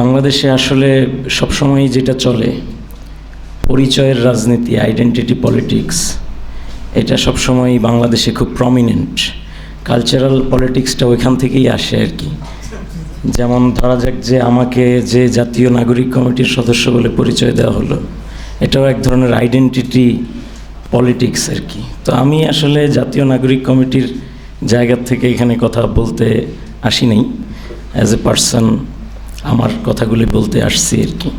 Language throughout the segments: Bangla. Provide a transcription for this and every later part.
বাংলাদেশে আসলে সবসময় যেটা চলে, পরিচয়ের রাজনীতি আইডেন্টিটি পলিটিক্স এটা সবসময় বাংলাদেশে খুব প্রমিনেন্ট কালচারাল পলিটিক্সটা ওইখান থেকেই আসে আর কি। যেমন ধরা যাক যে আমাকে যে জাতীয় নাগরিক কমিটির সদস্য বলে পরিচয় দেওয়া হলো, এটাও এক ধরনের আইডেন্টিটি পলিটিক্স আর কি। তো আমি আসলে জাতীয় নাগরিক কমিটির জায়গা থেকে এখানে কথা বলতে আসি নাই। অ্যাজ এ পার্সন আমার কথাগুলি বলতে আসছি আর কি।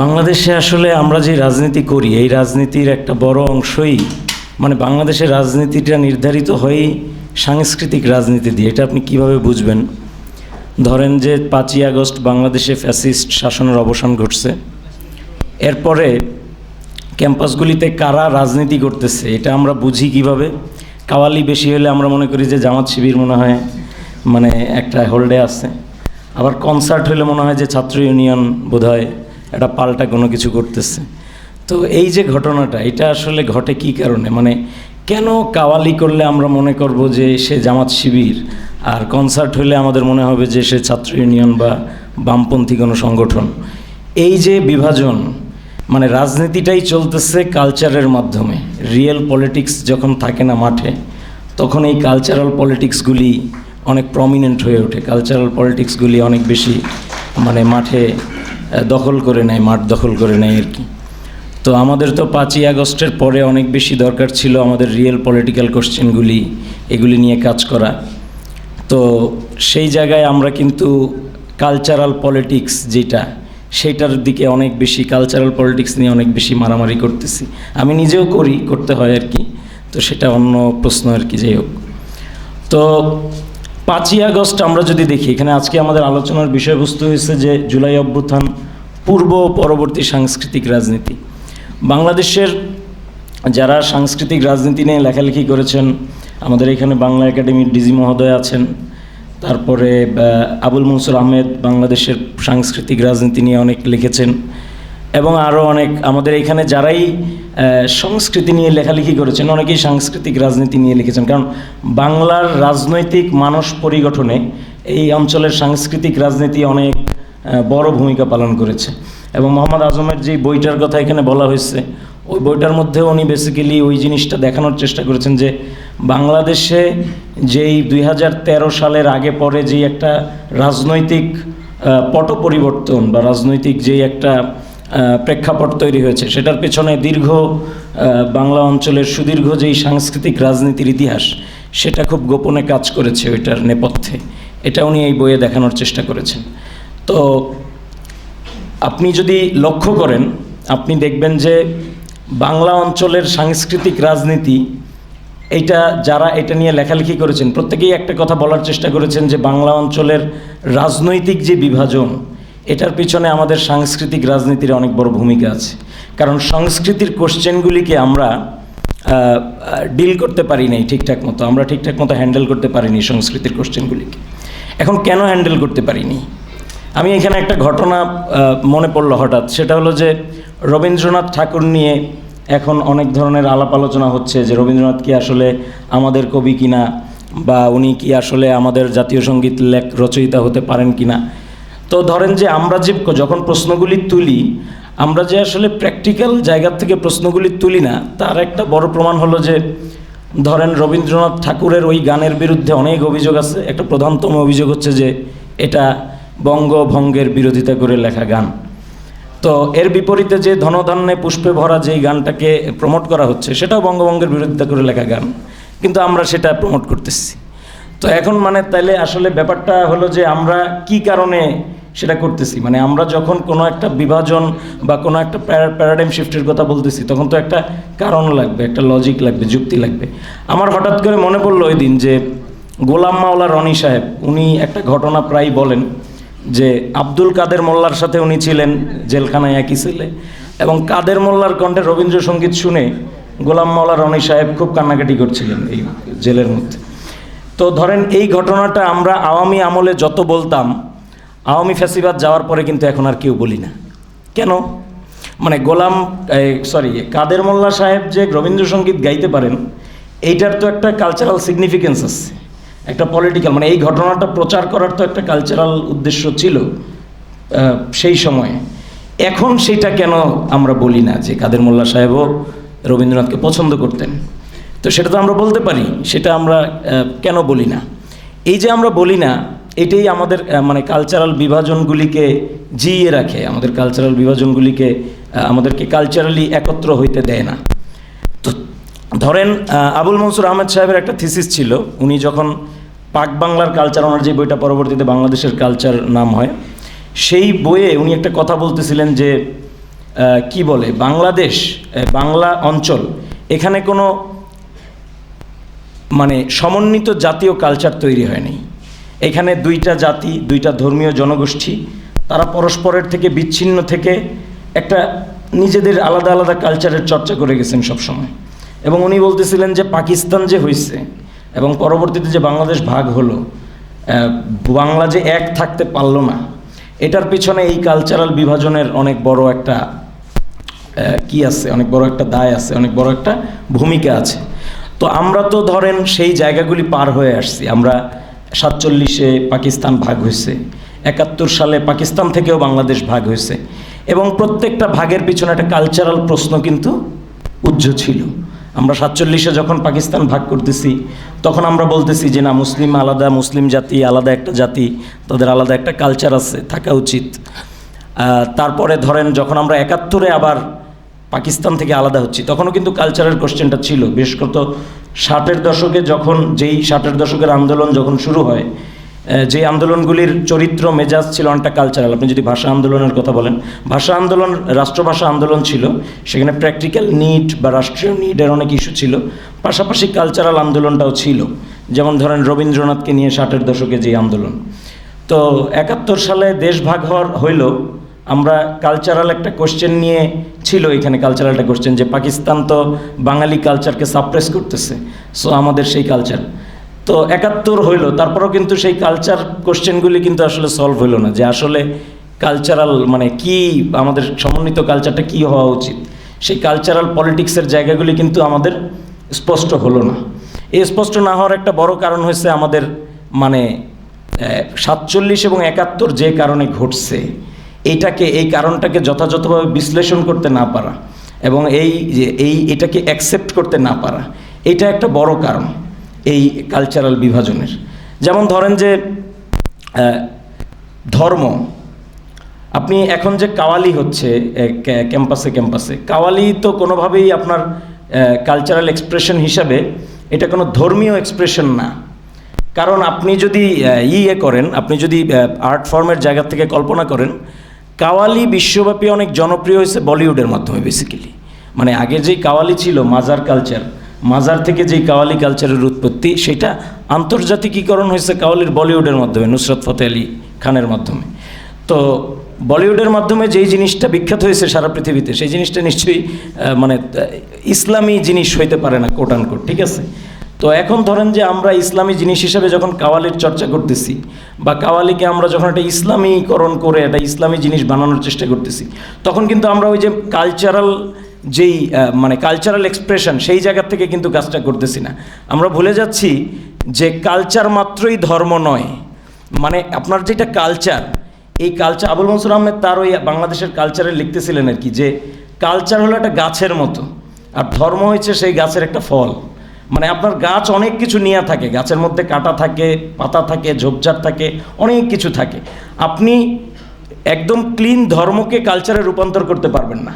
বাংলাদেশে আসলে আমরা যে রাজনীতি করি, এই রাজনীতির একটা বড় অংশই মানে বাংলাদেশের রাজনীতিটা নির্ধারিত হয়েই সাংস্কৃতিক রাজনীতি দিয়ে। এটা আপনি কীভাবে বুঝবেন? ধরেন যে পাঁচই আগস্ট বাংলাদেশে ফ্যাসিস্ট শাসনের অবসান ঘটছে। এরপরে ক্যাম্পাসগুলিতে কারা রাজনীতি করতেছে, এটা আমরা বুঝি কীভাবে? কাওয়ালি বেশি হলে আমরা মনে করি যে জামাত শিবির মনে হয় মানে একটা হোল্ডে আছে। আবার কনসার্ট হলে মনে হয় যে ছাত্র ইউনিয়ন বোধহয় একটা পাল্টা কোনো কিছু করতেছে। তো এই যে ঘটনাটা, এটা আসলে ঘটে কি কারণে? মানে কেন কাওয়ালি করলে আমরা মনে করব যে সে জামাত শিবির, আর কনসার্ট হলে আমাদের মনে হবে যে সে ছাত্র ইউনিয়ন বা বামপন্থী কোনো সংগঠন? এই যে বিভাজন মানে রাজনীতিটাই চলতেছে কালচারের মাধ্যমে। রিয়েল পলিটিক্স যখন থাকে না মাঠে, তখন এই কালচারাল পলিটিক্সগুলি অনেক প্রমিনেন্ট হয়ে ওঠে। কালচারাল পলিটিক্সগুলি অনেক বেশি মানে মাঠে দখল করে নেয়, মাঠ দখল করে নেয় আর কি। তো আমাদের তো পাঁচই আগস্টের পরে অনেক বেশি দরকার ছিল আমাদের রিয়েল পলিটিক্যাল কোশ্চেনগুলি এগুলি নিয়ে কাজ করা। তো সেই জায়গায় আমরা কিন্তু কালচারাল পলিটিক্স যেটা সেইটার দিকে অনেক বেশি কালচারাল পলিটিক্স নিয়ে অনেক বেশি মারামারি করতেছি। আমি নিজেও করি, করতে হয় আর কি। তো সেটা অন্য প্রশ্ন আর কি, যাই হোক। তো পাঁচই আগস্ট আমরা যদি দেখি, এখানে আজকে আমাদের আলোচনার বিষয়বস্তু হয়েছে যে জুলাই অভ্যুত্থান পূর্ব পরবর্তী সাংস্কৃতিক রাজনীতি। বাংলাদেশের যারা সাংস্কৃতিক রাজনীতি নিয়ে লেখালেখি করেছেন, আমাদের এখানে বাংলা একাডেমির ডিজি মহোদয় আছেন, তারপরে আবুল মনসুর আহমেদ বাংলাদেশের সাংস্কৃতিক রাজনীতি নিয়ে অনেক লিখেছেন এবং আরও অনেক আমাদের এখানে যারাই সংস্কৃতি নিয়ে লেখালেখি করেছেন, অনেকেই সাংস্কৃতিক রাজনীতি নিয়ে লিখেছেন। কারণ বাংলার রাজনৈতিক মানস পরিগঠনে এই অঞ্চলের সাংস্কৃতিক রাজনীতি অনেক বড় ভূমিকা পালন করেছে। এবং মোহাম্মদ আজমের যে বইটার কথা এখানে বলা হয়েছে, ওই বইটার মধ্যে উনি বেসিক্যালি ওই জিনিসটা দেখানোর চেষ্টা করেছেন যে, বাংলাদেশে যেই দুই হাজার তেরো সালের আগে পরে যেই একটা রাজনৈতিক পট পরিবর্তন বা রাজনৈতিক যেই একটা প্রেক্ষাপট তৈরি হয়েছে। সেটার পেছনে দীর্ঘ বাংলা অঞ্চলের সুদীর্ঘ যেই সাংস্কৃতিক রাজনীতির ইতিহাস, সেটা খুব গোপনে কাজ করেছে ওইটার নেপথ্যে। এটা উনি এই বইয়ে দেখানোর চেষ্টা করেছেন। তো আপনি যদি লক্ষ্য করেন, আপনি দেখবেন যে বাংলা অঞ্চলের সাংস্কৃতিক রাজনীতি, এইটা যারা এটা নিয়ে লেখালেখি করেছেন, প্রত্যেকেই একটা কথা বলার চেষ্টা করেছেন যে বাংলা অঞ্চলের রাজনৈতিক যে বিভাজন এটার পিছনে আমাদের সাংস্কৃতিক রাজনীতির অনেক বড় ভূমিকা আছে। কারণ সংস্কৃতির কোশ্চেনগুলিকে আমরা ডিল করতে পারি নাই ঠিকঠাক মতো, আমরা ঠিকঠাক মতো হ্যান্ডেল করতে পারিনি সংস্কৃতির কোশ্চেনগুলিকে। এখন কেন হ্যান্ডেল করতে পারিনি? আমি এখানে একটা ঘটনা মনে পড়ল হঠাৎ, সেটা হলো যে রবীন্দ্রনাথ ঠাকুর নিয়ে এখন অনেক ধরনের আলাপ আলোচনা হচ্ছে যে রবীন্দ্রনাথ কি আসলে আমাদের কবি কিনা বা উনি কি আসলে আমাদের জাতীয় সংগীত লেখ রচয়িতা হতে পারেন কিনা। তো ধরেন যে আমরা যে যখন প্রশ্নগুলি তুলি, আমরা যে আসলে প্র্যাকটিক্যাল জায়গার থেকে প্রশ্নগুলি তুলি না, তার একটা বড় প্রমাণ হলো যে, ধরেন রবীন্দ্রনাথ ঠাকুরের ওই গানের বিরুদ্ধে অনেক অভিযোগ আছে। একটা প্রধানতম অভিযোগ হচ্ছে যে, এটা বঙ্গভঙ্গের বিরোধিতা করে লেখা গান। তো এর বিপরীতে যে ধনধান্যে পুষ্পে ভরা যেই গানটাকে প্রমোট করা হচ্ছে, সেটাও বঙ্গভঙ্গের বিরোধিতা করে লেখা গান। কিন্তু আমরা সেটা প্রমোট করতেছি। তো এখন মানে তাইলে আসলে ব্যাপারটা হলো যে, আমরা কি কারণে সেটা করতেছি। মানে আমরা যখন কোনো একটা বিভাজন বা কোনো একটা প্যারাডাইম শিফটের কথা বলতেছি, তখন তো একটা কারণ লাগবে, একটা লজিক লাগবে, যুক্তি লাগবে। আমার হঠাৎ করে মনে পড়ল ওই দিন যে গোলাম মাওলা রনি সাহেব, উনি একটা ঘটনা প্রায় বলেন যে আব্দুল কাদের মোল্লার সাথে উনি ছিলেন জেলখানায় একই ছেলে এবং কাদের মোল্লার কণ্ঠে রবীন্দ্রসঙ্গীত শুনে গোলাম মাওলা রনি সাহেব খুব কান্নাকাটি করছিলেন এই জেলের মধ্যে। তো ধরেন এই ঘটনাটা আমরা আওয়ামী আমলে যত বলতাম আওয়ামী ফ্যাসিবাদ যাওয়ার পরে কিন্তু এখন আর কেউ বলি না। কেন? মানে গোলাম সরি কাদের মোল্লা সাহেব যে রবীন্দ্রসঙ্গীত গাইতে পারেন, এইটার তো একটা কালচারাল সিগনিফিকেন্স আছে। একটা পলিটিক্যাল মানে এই ঘটনাটা প্রচার করার তো একটা কালচারাল উদ্দেশ্য ছিল সেই সময়ে। এখন সেটা কেন আমরা বলি না যে কাদের মোল্লা সাহেবও রবীন্দ্রনাথকে পছন্দ করতেন? তো সেটা তো আমরা বলতে পারি, সেটা আমরা কেন বলি না? এই যে আমরা বলি না এটাই আমাদের মানে কালচারাল বিভাজনগুলিকে জিইয়ে রাখে। আমাদের কালচারাল বিভাজনগুলিকে আমাদেরকে কালচারালি একত্র হইতে দেয় না। তো ধরেন আবুল মনসুর আহমেদ সাহেবের একটা থিসিস ছিল। উনি যখন পাক বাংলার কালচার ওনার যে বইটা পরবর্তীতে বাংলাদেশের কালচার নাম হয়, সেই বইয়ে উনি একটা কথা বলতেছিলেন যে কি বলে? বাংলাদেশ বাংলা অঞ্চল, এখানে কোনো মানে সমন্বিত জাতীয় কালচার তৈরি হয়নি এখানে দুইটা জাতি, দুইটা ধর্মীয় জনগোষ্ঠী, তারা পরস্পরের থেকে বিচ্ছিন্ন থেকে একটা নিজেদের আলাদা আলাদা কালচারের চর্চা করে গেছেন সবসময়। এবং উনি বলতেছিলেন যে পাকিস্তান যে হয়েছে এবং পরবর্তীতে যে বাংলাদেশ ভাগ হলো বাংলা যে এক থাকতে পারল না, এটার পিছনে এই কালচারাল বিভাজনের অনেক বড় একটা কি আছে, অনেক বড় একটা দায় আছে, অনেক বড় একটা ভূমিকা আছে। তো আমরা তো ধরেন সেই জায়গাগুলি পার হয়ে আসছি, আমরা সাতচল্লিশে পাকিস্তান ভাগ হয়েছে, একাত্তর সালে পাকিস্তান থেকেও বাংলাদেশ ভাগ হয়েছে এবং প্রত্যেকটা ভাগের পিছনে একটা কালচারাল প্রশ্ন কিন্তু উজ্জ ছিল। আমরা সাতচল্লিশে যখন পাকিস্তান ভাগ করতেছি, তখন আমরা বলতেছি যে না, মুসলিম আলাদা, মুসলিম জাতি, আলাদা একটা জাতি, তাদের আলাদা একটা কালচার আছে, থাকা উচিত। তারপরে ধরেন যখন আমরা একাত্তরে আবার পাকিস্তান থেকে আলাদা হচ্ছি। তখনও কিন্তু কালচারের কোশ্চেনটা ছিল। বিশেষ করে ষাটের দশকে যখন, যেই ষাটের দশকের আন্দোলন যখন শুরু হয় যে আন্দোলনগুলির চরিত্র, মেজাজ ছিল অনেকটা কালচারাল আপনি যদি ভাষা আন্দোলনের কথা বলেন, ভাষা আন্দোলন রাষ্ট্রভাষা আন্দোলন ছিল। সেখানে প্র্যাকটিক্যাল নিড বা রাষ্ট্রীয় নিডের অনেক ইস্যু ছিল। পাশাপাশি কালচারাল আন্দোলনটাও ছিল। যেমন ধরেন রবীন্দ্রনাথকে নিয়ে ষাটের দশকে যে আন্দোলন। তো একাত্তর সালে দেশ ভাগ হওয়ার হইল আমরা কালচারাল একটা কোশ্চেন নিয়ে ছিল এখানে কালচারাল একটা কোশ্চেন যে পাকিস্তান তো বাঙালি কালচারকে সাপ্রেস করতেছে সো আমাদের সেই কালচার তো একাত্তর হইল, তারপরেও কিন্তু সেই কালচার কোশ্চেনগুলি কিন্তু আসলে সলভ হইল না যে আসলে কালচারাল মানে কি, আমাদের সমন্বিত কালচারটা কি হওয়া উচিত। সেই কালচারাল পলিটিক্সের জায়গাগুলি কিন্তু আমাদের স্পষ্ট হলো না। এই স্পষ্ট না হওয়ার একটা বড় কারণ হয়েছে আমাদের মানে সাতচল্লিশ এবং একাত্তর যে কারণে ঘটছে এইটাকে এই কারণটাকে যথাযথভাবে বিশ্লেষণ করতে না পারা এবং এই যে, এই এটাকে অ্যাকসেপ্ট করতে না পারা, এটা একটা বড় কারণ এই কালচারাল বিভাজনের। যেমন ধরেন যে ধর্ম, আপনি এখন যে কাওয়ালি হচ্ছে ক্যাম্পাসে ক্যাম্পাসে, কাওয়ালি তো কোনোভাবেই আপনার কালচারাল এক্সপ্রেশন হিসাবে এটা কোনো ধর্মীয় এক্সপ্রেশন না। কারণ আপনি যদি ইয়ে করেন, আপনি যদি আর্ট ফর্মের জায়গা থেকে কল্পনা করেন কাওয়ালি বিশ্বব্যাপী অনেক জনপ্রিয় হয়েছে বলিউডের মাধ্যমে বেসিক্যালি মানে আগে যেই কাওয়ালি ছিল, মাজার কালচার মাজার থেকে যেই কাওয়ালি কালচারের উৎপত্তি, সেটা আন্তর্জাতিকীকরণ হয়েছে কাওয়ালির বলিউডের মাধ্যমে, নুসরত ফতে আলী খানের মাধ্যমে। তো বলিউডের মাধ্যমে যেই জিনিসটা বিখ্যাত হয়েছে সারা পৃথিবীতে, সেই জিনিসটা নিশ্চয়ই মানে ইসলামী জিনিস হইতে পারে না কোট ঠিক আছে? তো এখন ধরেন যে আমরা ইসলামী জিনিস হিসেবে যখন কাওয়ালির চর্চা করতেছি, বা কাওয়ালিকে আমরা যখন একটা ইসলামীকরণ করে একটা ইসলামী জিনিস বানানোর চেষ্টা করতেছি, তখন কিন্তু আমরা ওই যে কালচারাল যেই মানে কালচারাল এক্সপ্রেশন সেই জায়গা থেকে কিন্তু কাজটা করতেছি না। আমরা ভুলে যাচ্ছি যে কালচার মাত্রই ধর্ম নয়। মানে আপনার যেটা কালচার এই কালচার আবুল মনসুর আহমেদ তার ওই বাংলাদেশের কালচারে লিখতেছিলেন আর কি যে কালচার হলো একটা গাছের মতো, আর ধর্ম হয়েছে সেই গাছের একটা ফল। মানে আপনার গাছ অনেক কিছু নিয়ে থাকে, গাছের মধ্যে কাটা থাকে, পাতা থাকে, ঝোপঝাড় থাকে, অনেক কিছু থাকে। আপনি একদম ক্লিন ধর্মকে কালচারে রূপান্তর করতে পারবেন না।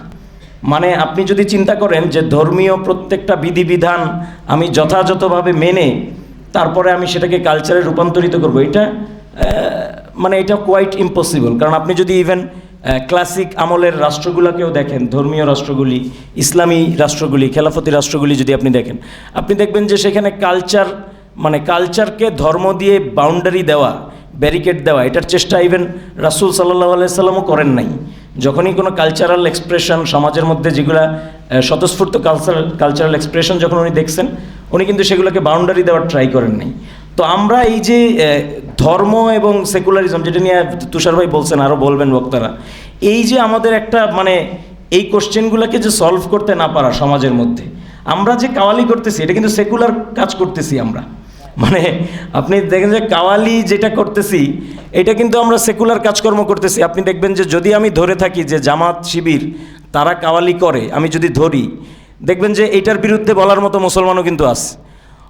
মানে আপনি যদি চিন্তা করেন যে ধর্মীয় প্রত্যেকটা বিধিবিধান আমি যথাযথভাবে মেনে, তারপরে আমি সেটাকে কালচারে রূপান্তরিত করব, এটা মানে এটা কোয়াইট ইম্পসিবল কারণ আপনি যদি ইভেন ক্লাসিক আমলের রাষ্ট্রগুলোকেও দেখেন, ধর্মীয় রাষ্ট্রগুলি, ইসলামী রাষ্ট্রগুলি, খেলাফতি রাষ্ট্রগুলি যদি আপনি দেখেন, আপনি দেখবেন যে সেখানে কালচার মানে কালচারকে ধর্ম দিয়ে বাউন্ডারি দেওয়া ব্যারিকেড দেওয়া, এটার চেষ্টা ইভেন রাসুল সাল্লাহ আলাইসাল্লামও করেন নাই। যখনই কোনো কালচারাল এক্সপ্রেশন সমাজের মধ্যে যেগুলা স্বতঃস্ফূর্ত কালচারাল কালচারাল এক্সপ্রেশন যখন উনি দেখছেন, উনি কিন্তু সেগুলোকে বাউন্ডারি দেওয়ার ট্রাই করেন নাই। তো আমরা এই যে ধর্ম এবং সেকুলারিজম যেটা নিয়ে তুষার ভাই বলছেন আরও বলবেন বক্তারা, এই যে আমাদের একটা মানে এই কোশ্চেনগুলোকে যে সলভ করতে না পারা সমাজের মধ্যে, আমরা যে কাওয়ালি করতেছি, এটা কিন্তু সেকুলার কাজ করতেছি আমরা। মানে আপনি দেখেন যে কাওয়ালি যেটা করতেছি, এটা কিন্তু আমরা সেকুলার কাজকর্ম করতেছি। আপনি দেখবেন যে যদি আমি ধরে থাকি যে জামাত শিবির, তারা কাওয়ালি করে, আমি যদি ধরি, দেখবেন যে এটার বিরুদ্ধে বলার মতো মুসলমানও কিন্তু আছে।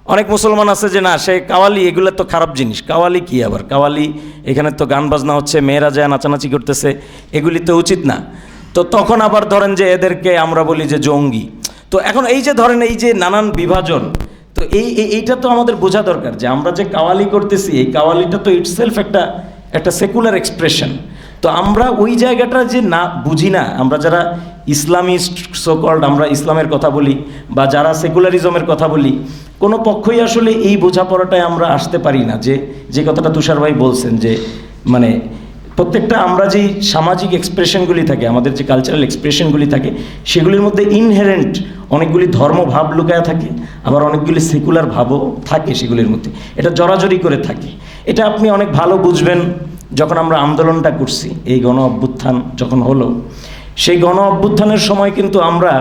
অনেক মুসলমান আছে যে না, সে কাওয়ালি, এগুলো তো খারাপ জিনিস। কাওয়ালি কি আবার? কাওয়ালি, এখানে তো গান বাজনা হচ্ছে, মেয়েরা যায় নাচানাচি করতেছে, এগুলি তো উচিত না। তো তখন আবার ধরেন যে এদেরকে আমরা বলি যে জঙ্গি। তো এখন এই যে ধরেন এই যে নানান বিভাজন, তো এই, এই- এইটা তো আমাদের বোঝা দরকার যে আমরা যে কাওয়ালি করতেছি, এই কাওয়ালিটা তো ইটসেলফ একটা একটা সেকুলার এক্সপ্রেশন তো আমরা ওই জায়গাটা যে না, বুঝি না, আমরা যারা ইসলামিস্ট সোকল্ড আমরা ইসলামের কথা বলি বা যারা সেকুলারিজমের কথা বলি, কোনো পক্ষই আসলে এই বোঝাপড়াটায় আমরা আসতে পারি না যে যে কথাটা তুষার ভাই বলছেন যে মানে প্রত্যেকটা আমরা যেই সামাজিক এক্সপ্রেশনগুলি থাকে, আমাদের যে কালচারাল এক্সপ্রেশনগুলি থাকে, সেগুলির মধ্যে ইনহেরেন্ট অনেকগুলি ধর্মভাব লুকায়া থাকে, আবার অনেকগুলি সেকুলার ভাবও থাকে সেগুলির মধ্যে। এটা জড়াজড়ি করে থাকে। এটা আপনি অনেক ভালো বুঝবেন যখন আমরা আন্দোলনটা করছি, এই গণ অভ্যুত্থান যখন হলো। সেই গণ অভ্যুত্থানের সময় কিন্তু আমরা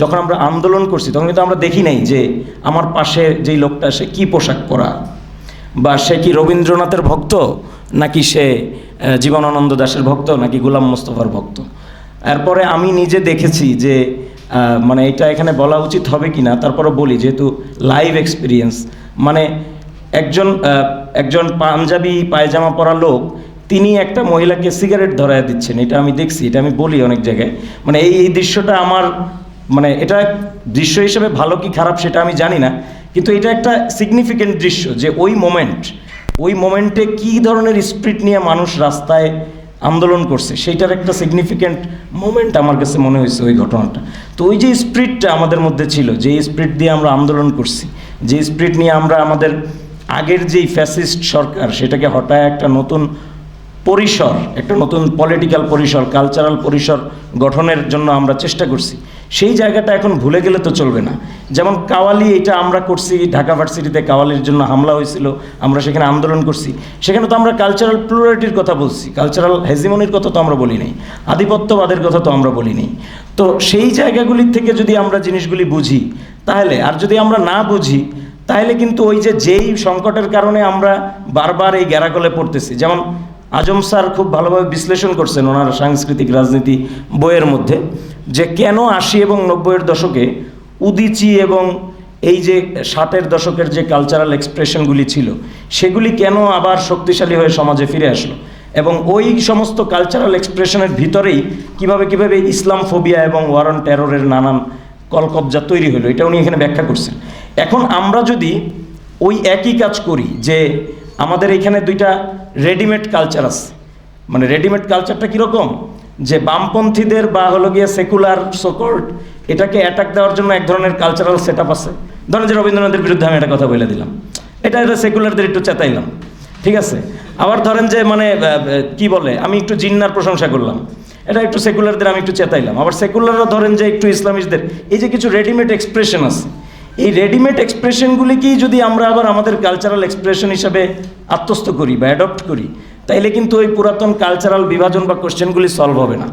যখন আমরা আন্দোলন করছি, তখন কিন্তু আমরা দেখি নাই যে আমার পাশে যেই লোকটা, সে কী পোশাক পরা? বা সে কি রবীন্দ্রনাথের ভক্ত? নাকি সে জীবনানন্দ দাশের ভক্ত? নাকি গোলাম মোস্তফার ভক্ত? এরপরে আমি নিজে দেখেছি যে মানে এটা এখানে বলা উচিত হবে কি না তারপরে বলি, যেহেতু লাইভ এক্সপিরিয়েন্স মানে একজন একজন পাঞ্জাবি পায়জামা পরা লোক তিনি একটা মহিলাকে সিগারেট ধরায় দিচ্ছেন, এটা আমি দেখছি, এটা আমি বলি অনেক জায়গায়। মানে এই এই দৃশ্যটা আমার মানে এটা দৃশ্য হিসেবে ভালো কি খারাপ সেটা আমি জানি না, কিন্তু এটা একটা সিগনিফিকেন্ট দৃশ্য যে ওই মোমেন্ট ওই মোমেন্টে কী ধরনের স্পিরিট নিয়ে মানুষ রাস্তায় আন্দোলন করছে, সেইটার একটা সিগনিফিক্যান্ট মোমেন্ট আমার কাছে মনে হয়েছে ওই ঘটনাটা। তো ওই যে স্পিরিটটা আমাদের মধ্যে ছিল, যে স্পিরিট দিয়ে আমরা আন্দোলন করছি, যে স্পিরিট নিয়ে আমরা আমাদের আগের যেই ফ্যাসিস্ট সরকার, সেটাকে হঠাৎ একটা নতুন পরিসর, একটা নতুন পলিটিক্যাল পরিসর কালচারাল পরিসর গঠনের জন্য আমরা চেষ্টা করছি। সেই জায়গাটা এখন ভুলে গেলে তো চলবে না। যেমন কাওয়ালি এটা আমরা করছি, ঢাকা ভার্সিটিতে কাওয়ালির জন্য হামলা হয়েছিল, আমরা সেখানে আন্দোলন করছি। সেখানে তো আমরা কালচারাল প্লুরালিটির কথা বলছি কালচারাল হেজিমনির কথা তো আমরা বলি নাই, আধিপত্যবাদের কথা তো আমরা বলি নাই। তো সেই জায়গাগুলির থেকে যদি আমরা জিনিসগুলি বুঝি, তাহলে, আর যদি আমরা না বুঝি, তাহলে কিন্তু ওই যে যেই সংকটের কারণে আমরা বারবার এই গ্যারাকলে পড়তেছি। যেমন আজম স্যার খুব ভালোভাবে বিশ্লেষণ করছেন ওনার সাংস্কৃতিক রাজনীতি বইয়ের মধ্যে, যে কেন আশি এবং নব্বইয়ের দশকে উদিচি এবং এই যে ষাটের দশকের যে কালচারাল এক্সপ্রেশনগুলি ছিল, সেগুলি কেন আবার শক্তিশালী হয়ে সমাজে ফিরে আসলো? এবং ওই সমস্ত কালচারাল এক্সপ্রেশনের ভিতরেই কীভাবে কীভাবে ইসলাম ফোবিয়া এবং ওয়ারন টেররের নানান কলকবজা তৈরি হলো, এটা উনি এখানে ব্যাখ্যা করছেন। এখন আমরা যদি ওই একই কাজ করি যে আমাদের এখানে দুইটা রেডিমেড কালচার আছে। মানে রেডিমেড কালচারটা কীরকম? যে বামপন্থীদের বা হলো গিয়ে সেকুলার সোকল্ড এটাকে অ্যাটাক দেওয়ার জন্য এক ধরনের কালচারাল সেট আপ আছে। ধরেন যে রবীন্দ্রনাথের বিরুদ্ধে আমি একটা কথা বলে দিলাম। এটা এটা সেকুলারদের একটু চেতাইলাম। ঠিক আছে? আবার ধরেন যে মানে কি বলে? আমি একটু জিন্নার প্রশংসা করলাম। এটা একটু সেকুলারদের আমি একটু চেতাইলাম। আবার সেকুলাররা ধরেন যে একটু ইসলামিস্টদের, এই যে কিছু রেডিমেড এক্সপ্রেশন আছে এই রেডিমেড এক্সপ্রেশনগুলিকেই যদি আমরা আবার আমাদের কালচারাল এক্সপ্রেশন হিসাবে আত্মস্থ করি বা অ্যাডপ্ট করি, তাইলে কিন্তু ওই পুরাতন কালচারাল বিভাজন বা কোশ্চেনগুলি সলভ হবে না।